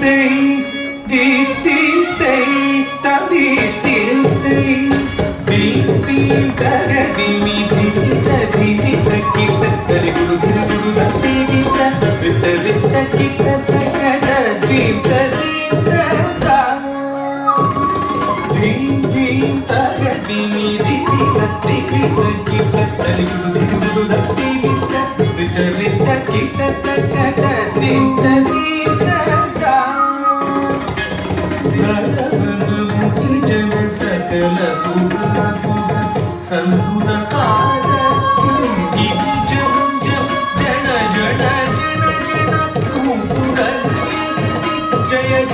dei, di di dei, da di di dei, di di da ga di mi di di da di di da ki da da di guru di da guru da di di da da di da di da ki da da ga da di da di da da di di da ga di mi di di da di di da ki da da di guru di guru da di di da di da di da ki da da ಸಕಲ ಸುಖ ಸುಖ ಸಂಗುಣ ಕಾಲ ಕಿಂಗಿಗಿ ಜಂ ಜಂ ಜನ ಜನ ಜನ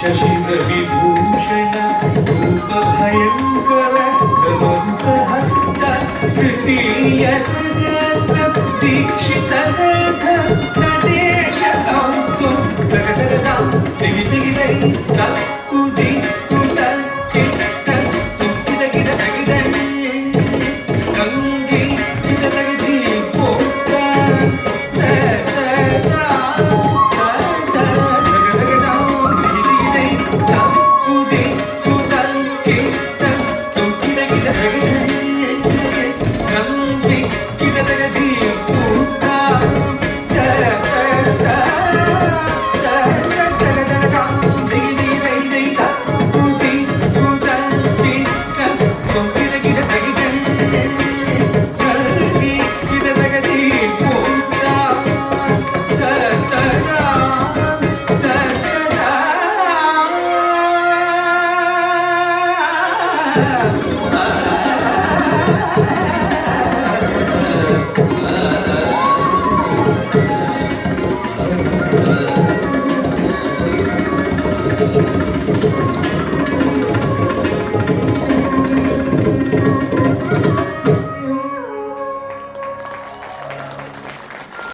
Češi, beat. Yeah.